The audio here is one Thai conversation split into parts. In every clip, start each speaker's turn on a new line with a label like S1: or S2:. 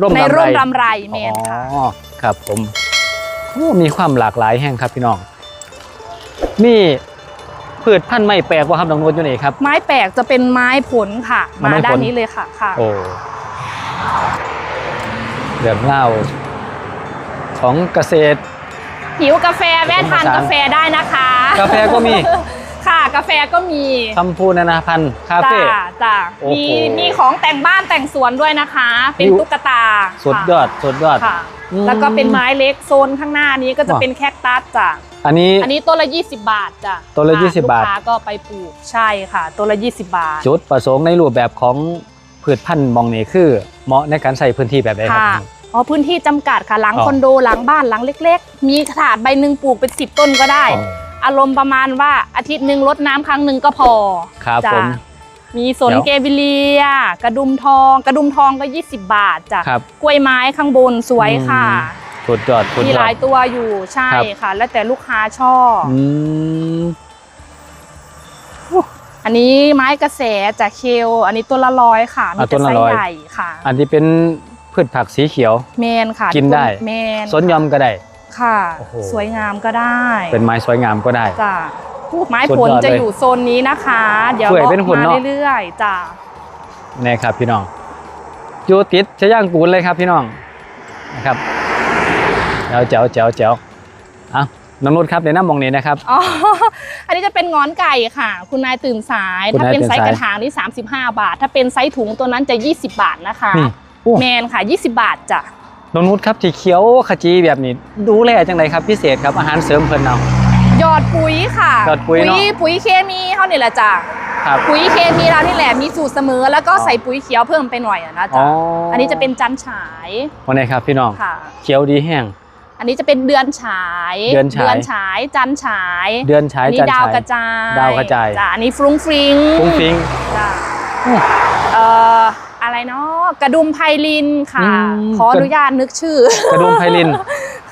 S1: ร่ม
S2: ใน
S1: รำไร
S2: ร่มรำไรเมนค่ะ
S1: อ๋อครับผมโอ้มีความหลากหลายแห่งครับพี่น้องมีพืชพันธุ์ไม่แปลกว่าครับน้องนวลอยู่นี่ครับ
S2: ไม้แปลกจะเป็นไม้ผลค่ะ
S1: ไม้
S2: มา
S1: ผล
S2: ด้านนี้เลยค่ะค่ะ
S1: โอ้เรื่องเล่าของเกษตร
S2: หิวกาแฟแวะทาน
S1: ผสมผสาน
S2: กาแฟได้นะคะ
S1: กาแฟก็มี
S2: ค่ะ กาแฟก็มี
S1: คำพูนานาพันธ์คาเฟ่
S2: จ้าจ้า
S1: โอ้โห
S2: มีมีของแต่งบ้านแต่งสวนด้วยนะคะ เป็น
S1: หิว
S2: ตุ๊กตา
S1: สุดยอดสุดยอด
S2: ค่ะ
S1: อืม
S2: แล้วก็เป็นไม้เล็กโซนข้างหน้านี้ก็จะ
S1: ว้า
S2: เป็นแคคตัสจ้ะ
S1: อันนี้
S2: อันนี้ต้นละ 20 บาทจ้ะ
S1: ต้นละ
S2: ค่
S1: 20บาท
S2: ลูกค้าก็ไปปลูกใช่ค่ะต้นละ 20 บาท
S1: จุดประสงค์ในรูปแบบของพืชพันธุ์มองนี่คือ เหมาะในการใส่พื้นที่แบบใดครับ
S2: ค่ะอ๋อพื้นที่จำกัดค่ะหลัง
S1: อ๋อ
S2: คอนโดหลังบ้านหลังเล็ก ๆ มีถาดใบหนึ่งปลูกเป็น 10 ต้นก็ได้
S1: อ๋อ
S2: อารมณ์ประมาณว่าอาทิตย์หนึ่งรดน้ำครั้งหนึ่งก็พอ
S1: ครับ
S2: จ้ะ
S1: ผม
S2: มีสน
S1: เดี๋ยว
S2: เกวิเลีย กระดุมทอง กระดุมทองก็ 20 บาทจ้ะ
S1: ครับ
S2: กล้วยไม้ข้างบนสวยค่ะ
S1: สุดยอดสุด
S2: มี
S1: ย
S2: ห
S1: อ
S2: ลา
S1: ด
S2: ยตัวอยู่ใช่
S1: ครับ
S2: ค่ะ แล้วแต่ลูกค้าชอบ
S1: อืม
S2: อันนี้ไม้กระแสจากเคลอันนี้ต้นละร้อยค่ะมี
S1: อะต้
S2: แต่
S1: น
S2: ไซ
S1: ละ
S2: ส์
S1: ร้อย
S2: ใหญ่ค่ะ
S1: อันที่เป็นพืชผักสีเขียว
S2: เมนค่ะ
S1: กินได้
S2: เมน
S1: สวนยอมก็ได้
S2: ค่ะ
S1: โอ้โห
S2: สวยงามก็ได้
S1: เป็นไม้สวยงามก็ได้
S2: จ้ะไม้
S1: สุด
S2: ผล
S1: ยอด
S2: จะ
S1: เลย
S2: อยู่โซนนี้นะคะ เดี๋ยว
S1: สวย
S2: บอก
S1: เป็นหุ่น
S2: มา
S1: เนอะ
S2: เรื่อยๆจ้ะ
S1: นี่ครับพี่น้องอยู่ติดชะย่างกูนเลยครับพี่น้องนะครับเจ๋วเจ๋วเจ๋วเจ๋วอะน้องนุชครับในน้ำมองนี้นะครับ
S2: อ๋อ อันนี้จะเป็นงอนไก่ค่ะ คุณนายตื่นสาย
S1: คุณาย
S2: ถ้านเป็น
S1: ตื่น
S2: ไซส์
S1: สาย
S2: กระถางนี่35 บาท ถ้าเป็นไซส์ถุงตัวนั้นจะ 20 บาทนะคะ
S1: นี่โอ้
S2: แมนค่ะ 20 บาทจ้ะ
S1: น้องนุชครับที่เขียวขจีแบบนี้ ดูแลจังไรครับพิเศษครับอาหารเสริมเพิ่นเอา
S2: หยอดปุ๋ยค่ะ
S1: หยอดปุ๋ยเนอะ
S2: ปุ๋ยเคมีเท่านี่แหละจ้ะ
S1: ครับ
S2: ปุ๋ยเคมีเรานี่แหละมีสูตรเสมอ แล้วก็ใส่ปุ๋ยเขียวเพิ่มไปหน่อยอะนะ
S1: อ๋อ
S2: จ๊ะ
S1: อั
S2: อันนี้จะเป็นจันฉาย
S1: วันไหนครับพี่น้อง
S2: ค่ะ
S1: เขียวดีแห้ง
S2: อันนี้จะเป็นเดือนฉาย
S1: เดือนฉาย
S2: ฉายจันฉาย
S1: เดือนฉาย
S2: อันนี้
S1: จัน
S2: ดาว
S1: ฉาย
S2: กระจาย
S1: ดาวกระจาย
S2: จ้ะอันนี้ฟรุ้งฟริ้ง
S1: ฟุ้งฟิ้ง
S2: จ้ะ
S1: อืม
S2: เอ่อ อะไรเนาะกระดุมไพลินค่ะ
S1: อืม
S2: ขออนุญาตนึกชื่อ
S1: กระดุมไพลิน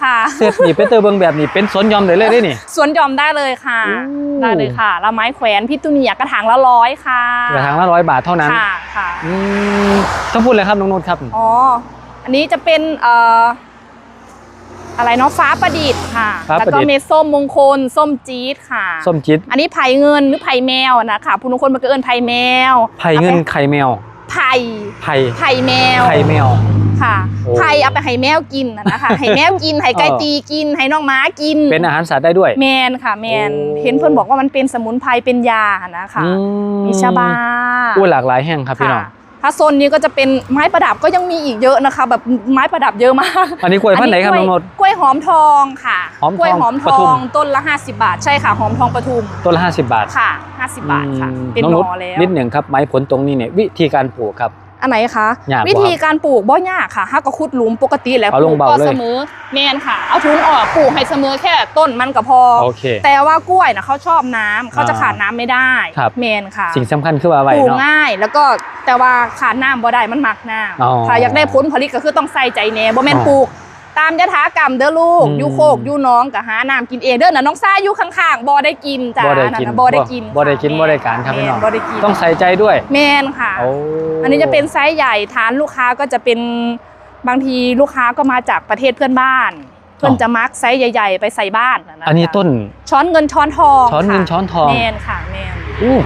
S2: ค่ะ
S1: เสร็จนี่เป็นเตอร์เบิงแบบนี้เป็นสวนยอมเลยเลยได้นี่
S2: สวนหยอมได้เลยค่ะ
S1: โอ้
S2: ได้เลยค่ะแล้วไม้แขวนพี่ตุเนียกระถางละร้อยค่ะ
S1: กระถางละร้อยบาทเท่านั้น
S2: ค่ะค่ะ
S1: อืมต้องพูดเลยครับน้องนุชครับ
S2: อ๋อ อันนี้จะเป็นเอ่ออะไรเนาะฟ้าประดิษฐ์ค่ะ
S1: ฟ้า
S2: แล้ว
S1: ประ
S2: ก็
S1: ดิษฐ์
S2: เม็ดส้มมงคล ส้มจี๊ดค่ะ
S1: ส้มจิต
S2: อันนี้ไผ่เงินหรือไผ่แมวนะคะผู้บางคนมันก็เอิ้นไผ่แมว
S1: ไผ่เงินไข่แมว
S2: ไผ่
S1: ไผ่
S2: ไผ่แมว
S1: ไข่แมว
S2: ค่ะ
S1: โอ้
S2: ไผ่เอาไปให้แมวกินน่ะนะคะให้แมวกินให้ไก่
S1: เออ
S2: ตีกินให้น้องหม้ากิน
S1: เป็นอาหารสัตว์ได้ด้วย
S2: แมนค่ะ แมน
S1: โอ้
S2: เห็นเพื่อนบอกว่ามันเป็นสมุนไพรเป็นยานะคะ
S1: อื
S2: มีชาบา
S1: อู้หลากหลายแห่งครับพี่น้อง
S2: ค่ะ ถ้าโซนนี้ก็จะเป็นไม้ประดับก็ยังมีอีกเยอะนะคะ แบบไม้ประดับเยอะมาก
S1: อันนี้กล้วยพันธุ์ไหนครับ
S2: กล้
S1: น้
S2: วย
S1: องนุช
S2: กล้วยหอมทองค่ะ
S1: หอมทอง
S2: กล้วยหอมท
S1: ปทุ
S2: อ
S1: ม
S2: งต้นละ 50 บาทใช่ค่ะหอมทองปทุม
S1: ต้นละห้าสิบบาท
S2: ค่ะ 50 บาทค่ะ
S1: อืม
S2: เป็น
S1: น้อง
S2: ห
S1: นุ
S2: ม
S1: ช
S2: อแล้ว
S1: นิดหนึ่งครับไม้ผลตรงนี้เนี่ยวิธีการปลูกครับ
S2: อันไหนคะ
S1: ยากกว่า
S2: วิธีการปลูกบ่ยากค่ะถ้าก็ขุดหลุมปกติแล้ว
S1: เอา
S2: ป
S1: ล
S2: ลู
S1: ง
S2: ก
S1: เบา
S2: ก็
S1: เลย
S2: เสมอแมนค่ะ เอาถุงออกปลูกให้เสมอแค่ต้นมันก็พอ
S1: โอเค
S2: แต่ว่ากล้วยนะเขาชอบน้ำเขาจะ
S1: อ่า
S2: ขาดน้ำไม่ได้
S1: ครับ
S2: แมนค่ะ
S1: สิ่งสำคัญคือว่าไว้
S2: ปลูก
S1: เนาะ
S2: ง่ายแล้วก็แต่ว่าขาดน้ำบ่ได้มันหมักน้
S1: อ๋อำ
S2: ถ้าอยากได้ผลผลิตก็คือต้องใส่ใจแน่บ่แม่น
S1: อ๋อ
S2: ปลูก ตามยถากรรมเด้อลูก
S1: อืม
S2: อยู่โคกอยู่น้องก็หาน้ำกินเองเด้อน่ะน้องซ่าอยู่ข้างๆบ่ได้กินจ้า
S1: บ่ได้
S2: นั่น
S1: กิน
S2: น่ะบ่ได้กิน
S1: บ่ได้กิน
S2: ค่ะ
S1: บ่ได้การครับพี่น้อง
S2: แม่บ่ได้กิน
S1: ต้องใส่ใจด้วย
S2: แมนค่ะ
S1: โอ้
S2: อันนี้จะเป็นไซส์ใหญ่ฐานลูกค้าก็จะเป็นบางทีลูกค้าก็มาจากประเทศเพื่อนบ้าน เพื่อนจะมักไซส์ใหญ่ ๆ ไปใส่บ้านนะะ
S1: อันนี้ต้น
S2: ช้อนเงินช้อนทอง
S1: ช้อนเงิน
S2: ค่ะ
S1: ช้อนทอง
S2: แมนค่ะแมน
S1: อู้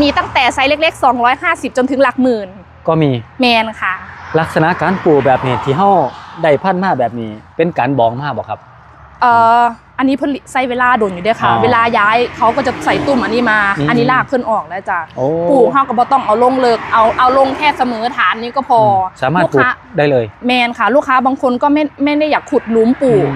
S2: มีตั้งแต่ไซส์เล็ก ๆ 250 จนถึงหลักหมื่น
S1: ก็มี
S2: แมนค่ะ
S1: ลักษณะการปลูกแบบนี้ที่เฮา ได้พันธุ์มาแบบนี้ เป็นการบองมาบ่ครับ
S2: เอ่ออันนี้เพิ่นใส่เวลาโดนอยู่เด้วยค่ะ
S1: อ๋อ
S2: เวลาย้ายเขาก็จะใส่ตุ่มอันนี้มา
S1: อืม
S2: อันนี้ลากเพิ่นออกแล้วจ้ะ
S1: โอ้
S2: ปลูกเฮาก็บ่ต้องเอาลงเลิกเอาเอาลงแค่เสมอฐานนี้ก็พอ
S1: สามารถ
S2: ลูก
S1: ปลูก
S2: ค้า
S1: ได้เลย
S2: แมนค่ะ ลูกค้าบางคนก็ไม่ไม่ได้อยากขุดหลุมปลูก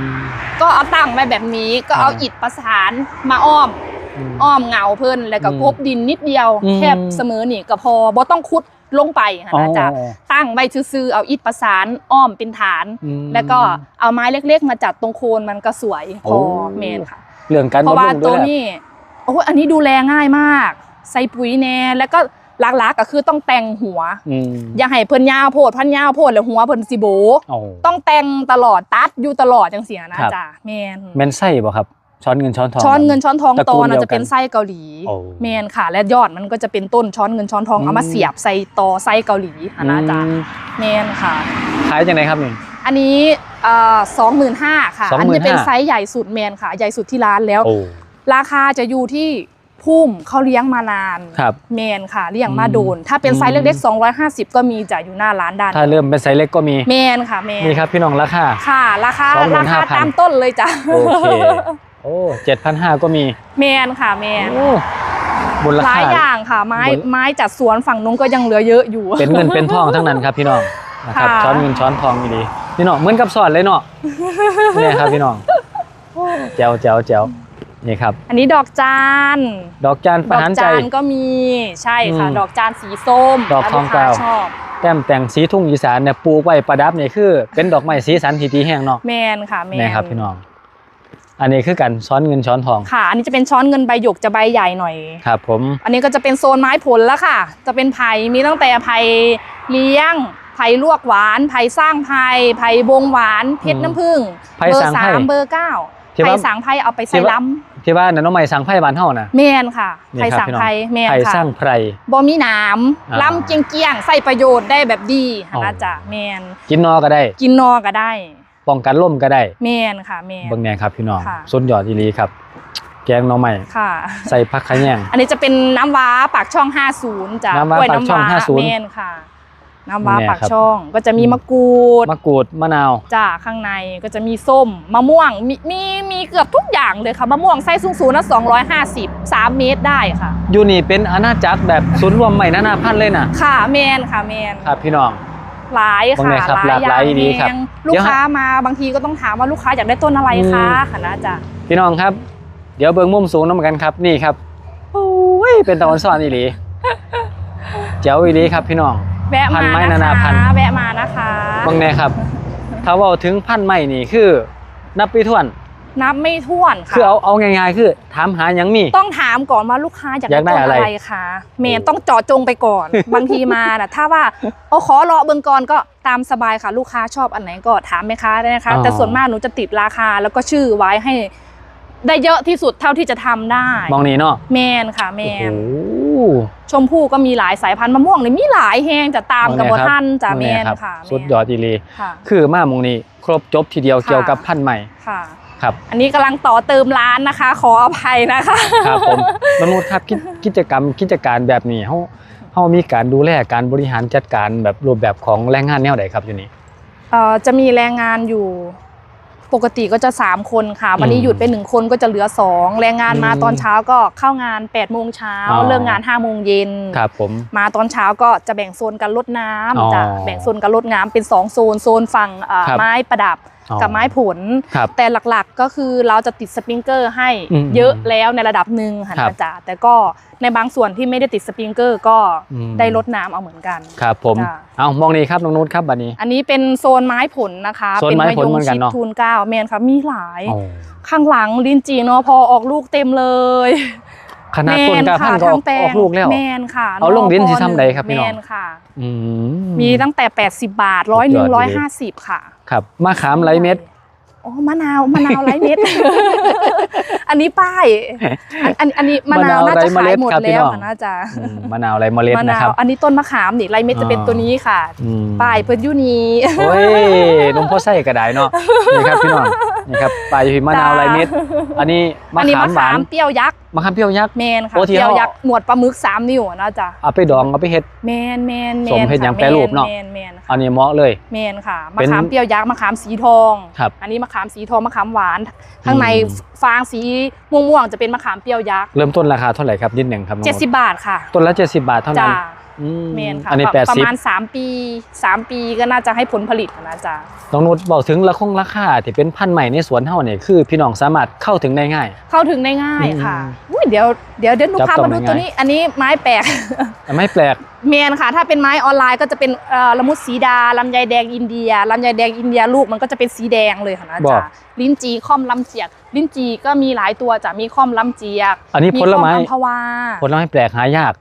S2: ก็เอาตั้งไว้แบบนี้ก็เอา
S1: อ่า
S2: อิฐประสานมาอ้อม
S1: อืม
S2: อ้อมเงาเพิ่นแล้วก็
S1: อืม
S2: กบดินนิดเดียว
S1: อืม
S2: แคบเสมอนี่ก็พอบ่ต้องขุด ลงไปค่ะ
S1: อ๋อ
S2: นะจ๊ะตั้งไว้ซื่อๆเอาอิฐประสานอ้อมเป็นฐาน
S1: อืม
S2: แล้วก็เอาไม้เล็กๆ มาจัดตรงโคนมันก็สวยพ
S1: โอ้
S2: อเมนค่ะ
S1: เรื่องการ
S2: เพราะ
S1: บำ
S2: ว่า
S1: รุงด้
S2: ตัววย
S1: แหละ
S2: นี้โอ้ยอันนี้ดูแลง่ายมาก ใส่ปุ๋ยแน่แล้วก็หลักๆก็คือต้องแต่งหัว
S1: อืม
S2: อย่าให้เพิ่นยาวโพดพันยาวโพดแล้วหัวเพิ่นสิโบ
S1: โอ้
S2: ต้องแต่งตลอดตัดอยู่ตลอดจังเสียนะครับจ๊ะแม่น
S1: แม่นไส้บ่ครับ ช้อนเงินช้อนทอง
S2: ช้อนเงินช้อนทอง
S1: ตระ
S2: ต
S1: กู
S2: อ
S1: ล
S2: น
S1: เดียวกัน
S2: จะเป็นไส้เกาหลี
S1: โอ้
S2: เมนค่ะ และยอดมันก็จะเป็นต้นช้อนเงินช้อนทอง
S1: อืม
S2: เอามาเสียบใส่ตอไส้เกาหลีค่ะนะจ๊ะ
S1: อืม
S2: เมนค่ะ
S1: ขายยังไงครับนี่
S2: อันนี้สองหมื่นห้าค่ะ
S1: 25,000
S2: อันนี้เป็นไซส์ใหญ่สุดเมนค่ะ ใหญ่สุดที่ร้านแล้ว
S1: โอ้
S2: ราคาจะอยู่ที่พุ่มเขาเลี้ยงมานาน
S1: ครับ
S2: เมนค่ะเลี้ยงมาโดน ถ้าเป็นไซส์เล็กๆ250 ก็มีจะอยู่หน้าร้านด้าน
S1: ถ้าเริ่มเป็นไซส์เล็กก็มี
S2: เมนค่ะเมน
S1: นี่ครับพี่น้องราคา
S2: ค่ะ ราคา
S1: 25,000
S2: ราคาตามต้นเลยจ้ะ
S1: โอเค โอ้เจ็ดพันห้าก็มี
S2: เมนค่ะเมน
S1: โอ้มูล
S2: หลา
S1: ค่าย
S2: อย่างค่ะ ไม้
S1: บน
S2: ไม้จัดสวนฝั่งนู้นก็ยังเหลือเยอะอยู่
S1: เป็นเงินเป็นทองทั้งนั้นครับพี่น้องนะครับ
S2: ค่ะ
S1: ช้อนเงินช้อนทองดีพี่น้องเหมือนกับสอนเลยเนาะเนี่ยครับพี่น้องแจ๋วแจ๋วแจ๋วนี่ครับ
S2: อันนี้ดอกจาน
S1: ดอกจานประ
S2: ดอ
S1: หาร
S2: ก
S1: ใจ
S2: จานก็มีใช่ค่ะ
S1: อืม
S2: ดอกจานสีส้ม
S1: ดอกทอง
S2: ถ้ลูค้
S1: กวาว
S2: ชอบ
S1: แต้มแต่งสีทุ่งอีสานเนี่ยปลูกไว้ประดับเนี่ยคือ เป็นดอกไม้สีสันที่ดีแห้งเนาะ
S2: แมนค่ะแมน
S1: นี่ครับพี่น้อง อันนี้คือกันช้อนเงินช้อนทอง
S2: ค่ะ อันนี้จะเป็นช้อนเงินใบหยกจะใบใหญ่หน่อย
S1: ครับผม
S2: อันนี้ก็จะเป็นโซนไม้ผลแล้วค่ะ จะเป็นไผ่มีตั้งแต่ไผ่เลี้ยงไผ่ลวกหวานไผ่สร้างไผ่ไผ่บงหวานเพชรน้ำผึ้ง
S1: ไผ่
S2: เบอ
S1: สาง
S2: ร์สา
S1: ไผ่
S2: มเบอร์เก้า
S1: ที่
S2: ไผ่
S1: ว่า
S2: สางไผ่เอาไป
S1: ที่
S2: ใส่
S1: ว่า
S2: ล้
S1: ที่ว่าน้องใหม่สังไพ่บานเฮานะำ
S2: แมนค่ะ
S1: นี่
S2: ไผ่
S1: ครับ
S2: สาง
S1: พี่น้อง
S2: ไผ่แมน
S1: ไผ่ส
S2: ค่ะ
S1: ร้างไพร
S2: บ่มีหนาม
S1: อ่า
S2: ล้ำเกียงเกียงๆใส่ประโยชน์ได้แบบดี
S1: อ๋อ
S2: นะจ๊ะแมน
S1: กินนอก็ได้
S2: กินนอก็ได้
S1: ป้องกันล่มก็ได้
S2: แมนค่ะแมน
S1: เบิ่งแน่ครับพี่น้อง
S2: ค่ะ
S1: สุดยอดอีหลีครับ แกงหน้องใหม่
S2: ค่ะ
S1: ใส่ผักขะแยง
S2: อันนี้จะเป็นน้ำว้าปากช่อง 50จ้ะ
S1: น้ำว้าก
S2: ล้วย
S1: ปากช่อง
S2: น้ำว้
S1: 50
S2: แมนค่ะ น้ำว้า
S1: เนี่ย
S2: ปาก
S1: ครับ
S2: ช่องก็จะมีมะกรูด
S1: มะกรูดมะนาว
S2: จ้าข้างในก็จะมีส้มมะม่วงมีมีมีเกือบทุกอย่างเลยค่ะมะม่วงไส้สูงสูงนะ250 3 เมตรได้ค่ะ
S1: อยู่นี่เป็นอาณาจักรแบบศูนย์รวมใหม่นานาพันธุ์เลยนะ
S2: ค่ะแมนค่ะแมน
S1: ครับพี่น้อง
S2: หลาย
S1: ตรง
S2: ค่ะ
S1: ไหนครับ
S2: หลายอ
S1: หลากหลา
S2: ย่ายง
S1: ดีครับ
S2: แพงลูกค้ามาบางทีก็ต้องถามว่าลูกค้าอยากได้ต้นอะไรคะ
S1: อืม
S2: ค่ะนะจ๊ะ
S1: พี่น้องครับ เดี๋ยวเบิ่งมุมสูงน้ำกันครับนี่ครับโอ้ยเป็นตะวันซ้อนอีหลีเจ๋วอีหลีครับพี่น้อง
S2: แวะ
S1: พั
S2: มาน
S1: ไม้
S2: นะ
S1: นานาพั
S2: คะ
S1: นธุ์
S2: แวะมานะคะ
S1: เบิ่งแน่ครับ ถ้าเว่าถึงพันธุ์ใหม่นี่คือ นับไปถ้วน
S2: นับไม่ถ้วนค่ะ
S1: คือเอาเอาง่ายๆคือ ถามหาหยังมี
S2: ต้องถามก่อนว่าลูกค้าอยาก
S1: อยากได้
S2: ได้ต้น
S1: อะไร
S2: อะไรคะเมนต้องเจาะจงไปก่อน บางทีมาน่ะถ้าว่าโอ้ขอรอเบิ่งก่อนก็ตามสบายค่ะ ลูกค้าชอบอันไหนก็ถามแม่ค้าได้นะคะ
S1: อ๋อ
S2: แต่ส่วนมากหนูจะติดราคาแล้วก็ชื่อไว้ให้ ได้เยอะที่สุดเท่าที่จะทำได้
S1: มองนี่เนาะ
S2: แมนค่ะแม
S1: โอ้
S2: น
S1: โห
S2: ชมพู่ก็มีหลายสายพันธุ์มะม่วงเลยมีหลายแหงจะตามกับ
S1: ม
S2: บ
S1: องแครับ
S2: ท่านจ้ะแม
S1: อง
S2: น
S1: ครับ
S2: ค่ะ
S1: สุดยอดอีหลี
S2: ค่ะ
S1: คือมามองนี้ ครบจบทีเดียว
S2: ค่ะ
S1: เกี่ยวกับพันธุ์ใหม่
S2: ค่ะ
S1: ครับ
S2: อันนี้กำลังต่อเติมร้านนะคะ ขออภัยนะคะ
S1: ครับผมน้องนุชครับกิจกิจกรรมกิจการแบบนี้เฮาเฮามีการดูแลการบริหารจัดการแบบรูปแบบของแรงงานแนวใดครับอยู่นี่
S2: เอ่อจะมีแรงงานอยู่ปกติก็จะ 3 คนค่ะ วันนี้
S1: อืม
S2: หยุดไปหนึ่งคนก็จะเหลือ 2 แรงงานมา
S1: อืม
S2: ตอนเช้าก็เข้างาน8ปดโมงเช้า
S1: อ๋อ
S2: เลิกงาน5้าโมงเย็น
S1: ครับผม
S2: มาตอนเช้าก็จะแบ่งโซนกันลดน้
S1: อ๋อำ
S2: จะแบ่งโซนกันลดน้ำเป็น 2 โซนโซนฝั่งเอ่อ
S1: ครับ
S2: ไม้ประดับ
S1: อ๋อ
S2: กับไม้ผล
S1: ครับ
S2: แต่หลักๆก็คือเราจะติดสปริงเกอร์ให้
S1: อืม
S2: เยอะแล้วในระดับหนึ่งค่ะ
S1: ครับ
S2: นะจ๊ะแต่ก็ในบางส่วนที่ไม่ได้ติดสปริงเกอร์ก็
S1: อืม
S2: ได้ลดน้ำเอาเหมือนกัน
S1: ครับผม
S2: จ้ะ
S1: เอามองนี่ครับน้องนุชครับบัดนี้
S2: อันนี้เป็นโซนไม้ผลนะคะ
S1: โซนไม้ผลเหมือนกัน
S2: ชิด
S1: เนอะ
S2: ทูนเก้าแมนค่ะมีหลาย
S1: อ๋อ
S2: ข้างหลังลินจีเนาะพอออกลูกเต็มเลย
S1: ขนาดต้นกาพันธุ์ก็ออก
S2: ทั้งแปล
S1: องอกลูกแล้ว
S2: แมนค่ะ
S1: เอาลงลิ้นสิซ้ำใดครับพี่น้อง
S2: แมนค่ะ
S1: อืม
S2: มีตั้งแต่ 80 บาทร้อยหนึ่งร้อยห้าสิบค่ะ
S1: ครับมะขามไรเม็ด
S2: โอ้มะนาวมะนาวไร้เม็ด อันนี้ป้ายอันอันอันนี้มะนาว
S1: มะนาว
S2: น่าจะ
S1: ไร้เมล็
S2: ขาย
S1: ด
S2: หมด
S1: ครับพี่
S2: แล้ว
S1: น้อง
S2: ค่ะน่าจะ
S1: อืมมะนาวไรเมล็ด
S2: มะ
S1: นะ
S2: นา
S1: ครั
S2: ว
S1: บ
S2: อันนี้ต้นมะขามนี่ไร้เม็ดจะเป็น
S1: อ๋อ
S2: ตัวนี้ค่ะ
S1: อืม
S2: ป้ายเพิ่นอยูนี
S1: โอ้ยนมพ่อไส้กระไดเนาะนี่ครับพี่น้องนี่ครับปลายพิมะนาวไรเม็ด อันนี้มะ
S2: อันนี้
S1: ขาม
S2: มะ
S1: หวา
S2: ขานมเปรี้ยวยักษ์
S1: มะขามเปรี้ยวยักษ์
S2: แมนค่ะ
S1: โอ้ที่
S2: เปรี้ยว
S1: เขา
S2: ยักษ์หนวดปลาหมึกสามนิ้วนะจ๊ะ
S1: เอาไปดองเอาไปเฮ็ด
S2: แมนแมนแม
S1: สม
S2: น
S1: เฮ็ดหยัง
S2: ค่ะ
S1: แปรรูปเนาะ
S2: แมนแมนค่ะ
S1: อันนี้เหมาะเลย
S2: แมนค่ะมะ
S1: เป็น
S2: ขามเปรี้ยวยักษ์มะขามสีทอง
S1: ครับ
S2: อันนี้มะขามสีทองมะขามหวานข้างใน
S1: อืม
S2: ฟางสีม่วงๆจะเป็นมะขามเปรี้ยวยักษ์
S1: เริ่มต้นราคาเท่าไหร่ครับนิดหนึ่งครับน้อง
S2: เจ็ดสิบบาทค่ะ
S1: ต้นละ 70 บาทเท่านั้
S2: จ้าน
S1: อืม
S2: เมนค่ะ
S1: อันนี้
S2: ประประมาณ
S1: 80
S2: 3ปี3ปีก็น่าจะให้ผลผลิตนะจ๊ะ
S1: น้องนุชบอกถึงราคงราคาที่เป็นพันธุ์ใหม่ในสวนเฮาเนี่ยคือ พี่น้องสามารถเข้าถึงได้ง่าย
S2: เข้าถึงได้ง่ายค่ะ
S1: อืม
S2: อุ้ยเดี๋ยวเดี๋ยวเดี๋ยวลูกค้า
S1: จับต้อง
S2: มาดู
S1: ได้
S2: ตัว
S1: ไง
S2: นี้ อันนี้ไม้แปลก
S1: แต่ไม่แปลก
S2: เมนค่ะ ถ้าเป็นไม้ออนไลน์ก็จะเป็นเอ่อละมุดสีดาลำไยแดงอินเดียลำไยแดงอินเดียลูกมันก็จะเป็นสีแดงเลยค่ะนะ
S1: บอ
S2: จ๊ะ
S1: ก
S2: ลิ้นจีค่อมลำเจียก ลิ้นจีก็มีหลายตัวจ้ะมีค่อมลำเจียก
S1: อันนี้
S2: มี
S1: ผลไม้
S2: ค่ออัมพวา
S1: ผลไม้แปลกหายาก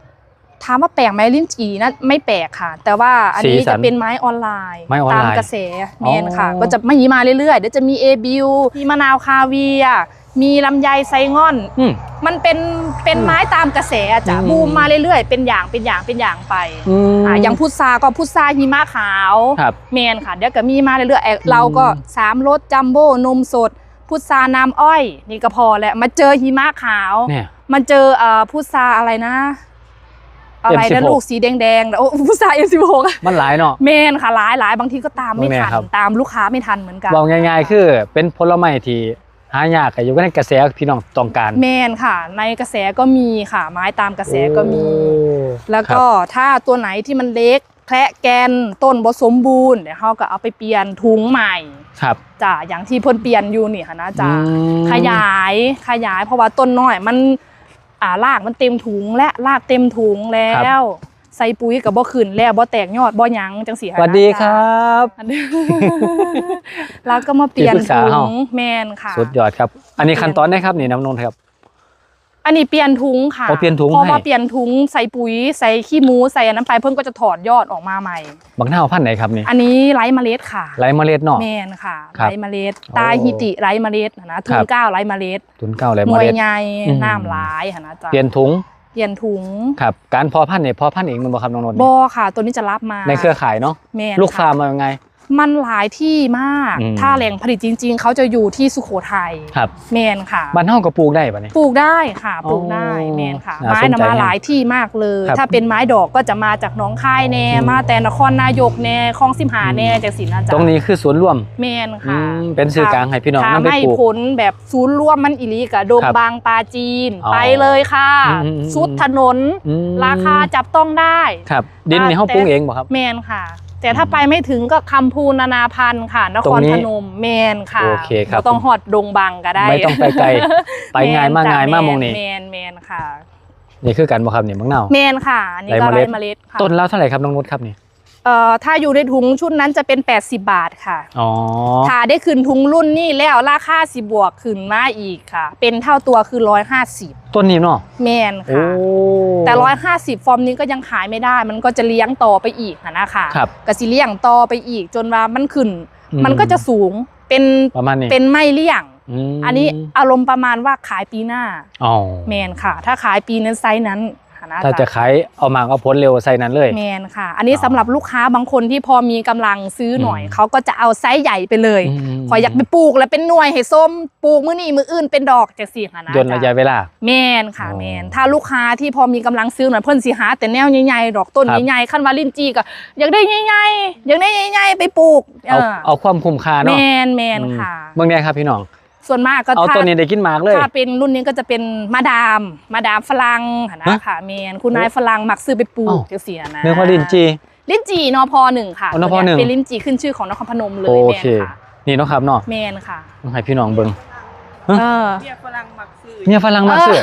S2: ถามว่าแปลกไหมลิ้นจีนะไม่แปลกค่ะ แต่ว่าอันนี้
S1: สีสัน
S2: จะเป็นไม้ออนไลน์
S1: ไม้ออนไลน์
S2: ตามกระแสเมนค่ะ
S1: อ๋อ
S2: ก็จะไม่มีมาเรื่อยๆเดี๋ยวจะมีเอบิวมีมะนาวคาเวียร์มีลำไยไซง่อน
S1: อืม
S2: มันเป็นเป็นไม้ตามกระแสอะจ้ะ
S1: อืม
S2: บูมมาเรื่อยๆ เป็นอย่างเป็นอย่างเป็นอย่างไป
S1: อืม
S2: อ่าอย่างพุทราก็พุทราหิมะขาว
S1: ครับ
S2: เมนค่ะเดี๋ยวก็มีมาเรื่อยๆเอ่อเราก็สามรสจัมโบ้นมสด พุทราน้ำอ้อย นี่ก็พอแล้วมาเจอหิมะขาว
S1: เนี่ย
S2: มันเจอเอ่อพุทราอะไรนะ อะไรนะ
S1: M16
S2: ลูกสีแดงๆโอ้พุทราเอ็มสิบหก
S1: มันหลายเนาะ
S2: เมนค่ะหลายหลายบางทีก็ตามไม่
S1: โอเค
S2: ทัน
S1: ครับ
S2: ตามลูกค้าไม่ทันเหมือนกัน
S1: บอกง่าย ๆ คือ เป็นผลไม้ที่หายากแต่อยู่ในกระแสพี่น้องต้องการ
S2: เมนค่ะ ในกระแสก็มีค่ะ ไม้ตามกระแสก็มี
S1: โอ้
S2: แล้วก็ถ้าตัวไหนที่มันเล็กแคละแกนต้นบ่สมบูรณ์เดี๋ยวเขาก็เอาไปเปลี่ยนถุงใหม่
S1: ครับ
S2: จ้ะอย่างที่เพิ่นเปลี่ยนอยู่นี่ค่ะนะจ้ะ
S1: อืม
S2: ขยายขยายเพราะว่าต้นน้อยมัน อ่ารากมันเต็มถุงและรากเต็มถุงแล้ว ใส่ปุ๋ยกับบ่ขึ้นแล้วบ่แตกยอดบ่หยังจังสี
S1: สวัสดีครับ
S2: อันนี้แล้วก็มาเปลี่ยน
S1: ที่ปรึกษา
S2: ถุ
S1: เฮา
S2: งแมนค่ะ
S1: สุดยอดครับ อันนี้ขั้นตอนได้ครับนี่น้ำนนท์ครับ
S2: อันนี้เปลี่ยนถุงค่ะ
S1: อ๋อเปลี่ยนถุง
S2: พอ
S1: ให้
S2: มาเปลี่ยนถุงใส่ปุ๋ยใส่ขี้หมูใส่อันนั้นไปเพิ่นก็จะถอดยอดออกมาใหม่
S1: บักหน้าวพันธุ์ไหนครับนี่
S2: อันนี้ไร้เมล็ดค่ะ
S1: ไรเมล็ดเนาะ
S2: แมนค่ะ
S1: ครับ
S2: ไร้เมล็ด
S1: โอ้
S2: ตาฮิติไร้เมล็ดนะทุ
S1: ครั
S2: น
S1: บ
S2: เก้าไร้เมล็ด
S1: ตุนเก้าไร
S2: ห
S1: เม
S2: น่วย
S1: ล็ด
S2: ใหญ่
S1: อืม
S2: น้ำหลายค่ะนะจ๊ะ
S1: เปลี่ยนถุง
S2: เปลี่ยนถุง
S1: ครับการเพอพันธุ์เนี่ยเพอพันธุ์เองมันบ่ครับน้องนนท์
S2: บอค่ะ ตัวนี้จะรับมา
S1: ในเครือข่ายเนาะ
S2: แมน
S1: ลูก
S2: ค่ะ
S1: ฟาร์มมายังไง
S2: มันหลายที่มาก
S1: อืม
S2: ถ้าแหล่งผลิตจริง ๆ เขาจะอยู่ที่สุโขทัย
S1: ครับ
S2: แมนค่ะ
S1: บ้านเฮาก็ปลูกได้ปะเนี่ย
S2: ปลูกได้ค่ะปลูกได้
S1: อ๋อ
S2: แมนค่ะ
S1: น่า
S2: ไม้
S1: สน
S2: นะ
S1: ใจ
S2: มา
S1: นะ
S2: หลายที่มากเลย
S1: ครับ
S2: ถ้าเป็นไม้ดอกก็จะมาจากหนองคายแน่
S1: อืม
S2: มาแต่นครนายกแน่คลองสิมหาแน่จากศรีนาจา
S1: ตรงนี้คือสวนรวม
S2: แมน
S1: อื
S2: ค่ะ
S1: มเป็นสื่อกลางให้พี่น้อง
S2: ถ้า
S1: นํไป
S2: ไม่
S1: ปลูก
S2: ผลแบบศูนย์รวมมันอิลีกับดง
S1: ครับ
S2: บางปลาจีน
S1: อ๋อ
S2: ไปเลยค่ะ
S1: อืม
S2: สุดถนน
S1: อืม
S2: ราคาจับต้องได้
S1: ครับ ดินนี่เฮาปลูกเองบ่ครับ
S2: แมนค่ะ แต่ถ้าไปไม่ถึงก็คำพูนานาพันธ์ค่ะ นค
S1: ตร
S2: รง
S1: นี้
S2: พนมแมนค่ะ
S1: โอเคครับ
S2: บ่ต้องหอดดงบังก็ได้
S1: ไม่ต้องไปไกล ไปง่ายมาก
S2: แจ้
S1: ง่ายมากมองนี่
S2: แมนแมนค่ะ
S1: นี่คือกันบ่ครับนี่บักหน้าว
S2: แมนค่ะ อันนี่ก็
S1: ไร้
S2: ไร้
S1: เม
S2: เม
S1: ล็
S2: ล็
S1: ด
S2: ดค่ะ
S1: ต้นแล้วเท่าไหร่ครับน้องนุชครับนี่
S2: เอ่อถ้าอยู่ในถุงชุดนั้นจะเป็น 80 บาทค่ะ
S1: อ๋อ
S2: ถ้าได้ขึ้นถุงรุ่นนี่แล้วราคาสิบวกขึ้นมาอีกค่ะ เป็นเท่าตัวคือ 150
S1: ต้นนี้เนาะ
S2: แมน
S1: โอ้
S2: ค่ะแต่ 150 ฟอร์มนี้ก็ยังขายไม่ได้ มันก็จะเลี้ยงต่อไปอีกอะนะคะ
S1: ครับ
S2: ก็สิเลี้ยงต่อไปอีกจนว่ามันขึ้น
S1: อืม
S2: มันก็จะสูงเป็น
S1: ประมาณนี้
S2: เป็นไม่เลี้ยง
S1: ม
S2: อันนี้อารมณ์ประมาณว่าขายปีหน้า
S1: อ๋อแแม
S2: นค่ะ ถ้าขายปีนั้นไซส์นั้น ค่ะนะ
S1: ถ้าจะขายเอามากเอาผลเร็วใส่นั้นเลย
S2: แมนค่ะ อันนี้
S1: อ๋อ
S2: สำหรับลูกค้าบางคนที่พอมีกำลังซื้อหน่อย
S1: อืม
S2: เขาก็จะเอาไซส์ใหญ่ไปเลย
S1: ม
S2: ขอยอยากไปปลูกแล้วเป็นหน่วยให้ส้มปลูกมื้อนี้มื้ออื่นเป็นดอกจากสี่ค่ะนะ
S1: ย่นระยะเวลา
S2: แมนค่ะ
S1: อ๋อ
S2: แมนถ้าลูกค้าที่พอมีกำลังซื้อหน่อยเพิ่นสิหาแต่แนวใหญ่ๆดอกต้น
S1: ครับ
S2: ใหญ่ๆขั้นวาลินจีก็อยากได้ใหญ่ๆอยากได้ใหญ่ๆไปปลูก
S1: เอา
S2: เออ
S1: เอาความคุ้มค่า
S2: แม
S1: เนาะ
S2: นแมน
S1: อืม
S2: ค่ะ
S1: เมืองเนี้ยครับพี่น้อง
S2: ส่วนมากก็
S1: เอา
S2: ถ้า
S1: ต้นนี้ได้กินหมากเลย
S2: ถ้าเป็นรุ่นนี้ก็จะเป็นมาดาม มาดามฝรั่งค่ะนะ
S1: ฮะ
S2: ค่ะแมนคุณนายฝรั่งมักซื้อไปปลูก
S1: อ้าว
S2: จังซี่นะ
S1: เนื้อพอลินจี
S2: ลิ้นจีนอพหนึ่งค่ะ
S1: อ๋อนพหนึ่ง
S2: เป็นลิ้นจีขึ้นชื่อของนครพนมเลย
S1: โอ
S2: แม
S1: เคน
S2: ค่ะ
S1: นี่เนาะครับเนาะ
S2: แมนค่ะ
S1: ต้องให้พี่น้องเบิ่ง
S2: เออ
S3: เรียกฝรั่งมักซื้อ
S1: เนี่ยฝรั่งมาซื้อ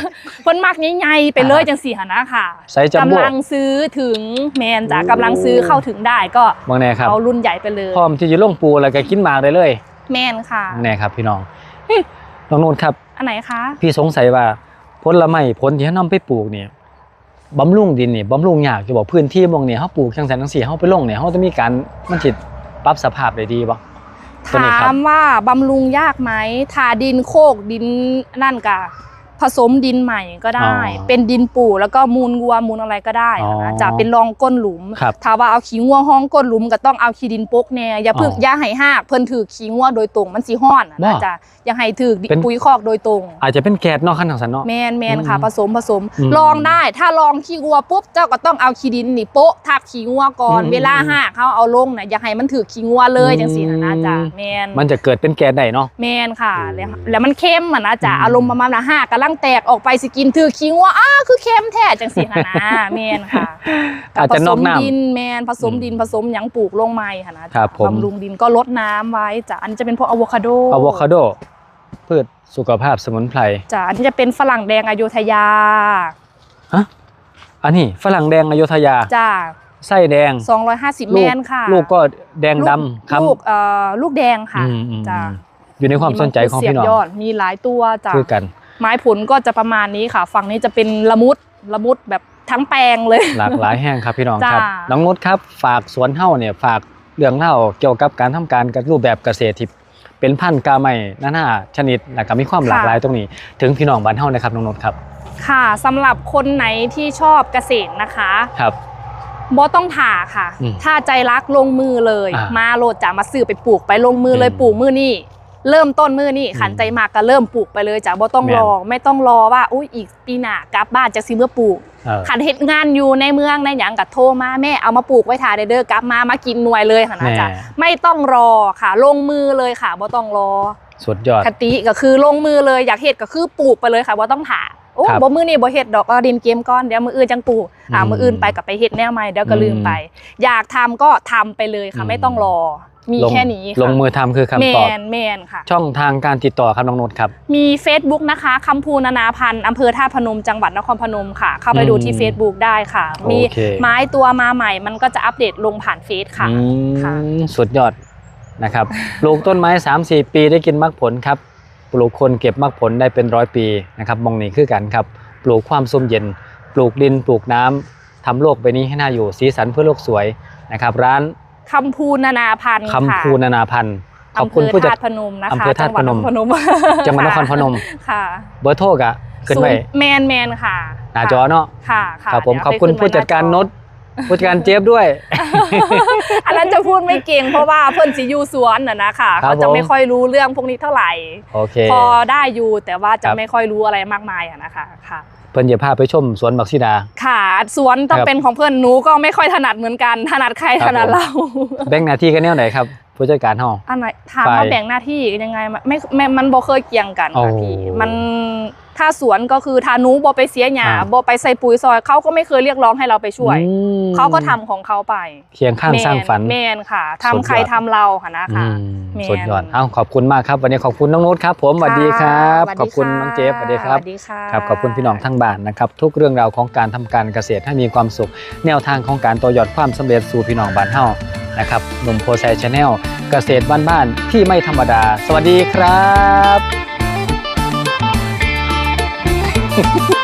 S2: คนมักใหญ่ๆไปเลยจังสี่หนนะค่ะ
S1: ใส่จัมโบ้
S2: กำลังซื้อถึงแมนจ้ะ
S1: โอ้
S2: กำลังซื้อเข้าถึงได้ก็
S1: เมืองแน่ครับ
S2: เอารุ่นใหญ่ไปเลย
S1: พร้อมที่จะลงปูแล้วก็กินหมากได้เลย
S2: แมนค่ะ
S1: แน่ครับพี่น้องเอ๊ะ น้องนุ่นครับ
S2: อันไหนคะ
S1: พี่สงสัยว่าผลไม้ผลที่เขานำไปปลูกเนี่ยบำรุงดินนี่บำรุงยากจะบอกพื้นที่บางเนี่ยเขาปลูกจังสันจังสีเขาไปลงเนี่ยเขาจะมีการมันจิตปรับสภาพได้ดีบ่ตัวนี้
S2: ถา
S1: ครับ
S2: มว่าบำรุงยากไหมทาดินโคกดินนั่นกะ ผสมดินใหม่ก็ได้
S1: อ๋อ
S2: เป็นดินปู่แล้วก็มูลวัวมูลอะไรก็ได้
S1: อ๋อ
S2: นะจะเป็นรองก้นหลุม
S1: ครับ
S2: ถ้าว่าเอาขี้งัวห้องก้นหลุมก็ต้องเอาขี้ดินปกแน่อย่าเพิ่ง
S1: อ๋อ
S2: อย่าให้หากเพิ่นถือขี้งัวโดยตรงมันสิฮ้อนอะนะ
S1: ว่า
S2: จ๊ะอย่าให้ถือดิ
S1: เป็น
S2: ปุ๋ยคอกโดยตรง
S1: อาจจะเป็นแก๊สเนอกขั้นทางสันเนาะ
S2: แมนแมนค่ะ
S1: อืม
S2: ผสมผสม
S1: อืม
S2: ลองได้ถ้าลองขี้งัวปุ๊บเจ้าก็ต้องเอาขี้ดินนี่โปะทับขี้งัวก่อน
S1: อืม
S2: เวลาหากเขาเอาลงน่ะอย่าให้มันถือขี้งัวเลย
S1: อืม
S2: จังซี่นะจ๊ะแมน
S1: มันจะเกิดเป็นแก๊สได้เนาะ
S2: แมนค่ะ
S1: อืม
S2: แล้วแล้วมันเค็มอะนะจ๊ะ
S1: อืม
S2: อารมณ์ประมาณนะห้ากำลังแตกออกไปสิกินถือขี้งัวอ้าคือเค็มแท้จังซี่ค่ะนะแมนค่ะ
S1: อาจจะ
S2: ผสมดินแมนผสมดินผสมหยังปลูกลงไม้ค่ะนะ
S1: ครับผม
S2: บำรุงดินก็ลดน้ำไว้จ้ะอันนี้จะเป็นพวกอะโวคาโด
S1: อะโวคาโดพืชสุขภาพสมุนไพร
S2: จ้ะอันนี้จะเป็นฝรั่งแดงอโยธยา
S1: ฮะอันนี้ฝรั่งแดงอโยธยา
S2: จ้ะ
S1: ไส้แดง
S2: 250 แมนค่ะ
S1: ลูกก็แดงดำครับ
S2: ลูกเอ่อลูกแดงค่ะจ้ะ
S1: อยู่ในความสนใจของพี่น้อง
S2: มีมังคุดเสียบยอดมีหลายตัวจ้ะ
S1: คือกัน
S2: ไม้ผลก็จะประมาณนี้ค่ะ ฝั่งนี้จะเป็นละมุดละมุดแบบทั้งแปลงเลย
S1: หลากหลายแห่งครับพี่น้องครับ
S2: จ้า
S1: น้องนุชครับฝากสวนเฮ้าเนี่ยฝากเรื่องเล่าเกี่ยวกับการทำการกับรูปแบบเกษตรที่เป็นพันธุ์กาไม้นานาชนิดแล้วก็มีความหลากหลายตรงนี้ ถึงพี่น้องบ้านเฮานะครับน้องนนท์ครับ
S2: ค่ะสำหรับคนไหนที่ชอบเกษตรนะคะ
S1: ครับ
S2: บ่ต้องผ่าค่ะ
S1: อืม
S2: ถ้าใจรักลงมือเลย
S1: อ่า
S2: มาโลดจะมาซื้อไปปลูกไปลงมือเลย
S1: อืม
S2: ปลูกมือนี่ เริ่มต้นมือนี่ขันใจมากก็เริ่มปลูกไปเลยจ้ะบ่ต้อง
S1: แม่น
S2: รอไม่ต้องรอว่าอุ้ยอีกปีหน้ากลับบ้านจะซื้อเมื่อปลูก
S1: เออ
S2: ขันเฮ็ดงานอยู่ในเมืองในหยังก็โทรมาแม่เอามาปลูกไว้ทาเด้อกลับมามากินหน่วยเลยค่ะนะ
S1: แม่
S2: จ๊ะไม่ต้องรอค่ะ ลงมือเลยค่ะบ่ต้องรอ
S1: สุดยอด
S2: คติก็คือลงมือเลยอยากเฮ็ดก็คือปลูกไปเลยค่ะบ่ต้องผ่าโอ้
S1: ครับ
S2: บ่มือนี่บ่เฮ็ดดอกเอาดินเกมก่อนเดี๋ยวมืออื่นจังปลูกอ่า
S1: อืม
S2: มืออื่นไปกับไปเฮ็ดแนวใหม่เดี๋ยวก็ลืมไป อยากทำก็ทำไปเลยค่ะ
S1: อืม
S2: ไม่ต้องรอ มี
S1: ลง
S2: แค่นี้ค่ะ
S1: ลงมือทำคือคำ
S2: แม
S1: ตอบ
S2: นแมนค่ะ
S1: ช่องทางการติดต่อครับน้องนนท์ครับ
S2: มี Facebook นะคะคำพูนานาพันธ์อำเภอท่าตุพนมจังหวัดนครพนมค่ะ เข้าไปดูที่
S1: อืม
S2: Facebook ได้ค่ะ มี
S1: โอเค
S2: ไม้ตัวมาใหม่มันก็จะอัปเดตลงผ่านเฟซค่ะ
S1: อื
S2: ค่ะ
S1: มสุดยอดนะครับปลูกต้นไม้ 3-4 ปีได้กินมรรคผลครับปลูกคนเก็บมรรคผลได้เป็นร้อยปีนะครับมองนี่คือกันครับ ปลูกความซุ่มเย็น ปลูกดินปลูกน้ำทำโลกใบนี้ให้น่าอยู่สีสันเพื่อโลกสวยนะครับ ร้าน
S2: คำพูนานาพันธ์
S1: คำ
S2: ค่ะ
S1: พูนานาพันธ์ขอบ
S2: อำเภ
S1: คุณ
S2: อ
S1: ผู้จัด
S2: ธาตุพนมนะคะ
S1: อำเภอธาตุพนม
S2: จังหวัดนครพนม
S1: จังหวัดนครพนม
S2: ค่ะ
S1: เบอร์โทรกะขึ้นไว้
S2: ศูย์แมนแมนค่ะ
S1: หน้าจอเนาะ
S2: ค่ะค่ะ
S1: ครับผม
S2: เดี๋ยว
S1: ขอบคุณ
S2: ไปขึ้น
S1: ผู้จัดการ
S2: ไว้ห
S1: น
S2: น้
S1: ด ผู้จัดการเจฟด้วย
S2: อันนั้นจะพูดไม่เก่งเพราะว่าเพิ่นสิอยู่สวนน่ะนะค่ะ
S1: ครับ
S2: เขาจะ
S1: ผม
S2: ไม่ค่อยรู้เรื่องพวกนี้เท่าไหร่
S1: โอเค
S2: พอได้อยู่แต่ว่าจะ
S1: ครับ
S2: ไม่ค่อยรู้อะไรมากมายอะนะคะค่ะ
S1: เพิ่นจะพาไปชมสวนบักซีดา
S2: ค่ะสวนต้อง
S1: ครับ
S2: เป็นของเพื่อนหนูก็ไม่ค่อยถนัดเหมือนกัน ถนัดใคร
S1: ครับ
S2: ถนัด
S1: ผม
S2: เรา
S1: แบ่งหน้าที่กันแนวไหนครับ ผู้จัดการเฮา
S2: อันไหนถาม
S1: ไป
S2: ว่าแบ่งหน้าที่ยังไงมันไม่ไม่มันบ่เคยเกี่ยงกันค่ะ
S1: โอ้
S2: พี่มันถ้าสวนก็คือถ้าหนูบ่ไปเสียหญ้า
S1: อ่า
S2: บ่ไปใส่ปุ๋ยซอยเขาก็ไม่เคยเรียกร้องให้เราไปช่วย
S1: อืม
S2: เขาก็ทำของเขาไป
S1: เคียงข้างสร้างฝัน
S2: แมนค่ะ
S1: สุดยอด
S2: ทำใครทำเราค่ะนะคะ
S1: อืม
S2: แม่น
S1: สุดยอดเอ้าขอบคุณมากครับ วันนี้ขอบคุณน้องนุชครับ ผมสวัสดีครับะขอบคุณน้องเจฟสวัสดีครับ
S2: สวัสดีค่ะ
S1: ครับขอบคุณพี่น้องทั้งบ้านนะครับ ทุกเรื่องราวของการทำการเกษตรให้มีความสุข แนวทางของการต่อยอดความสำเร็จสู่พี่น้องบ้านเฮา นะครับหนุ่มโพไซชาแนลเกษตรบ้านๆที่ไม่ธรรมดา สวัสดีครับ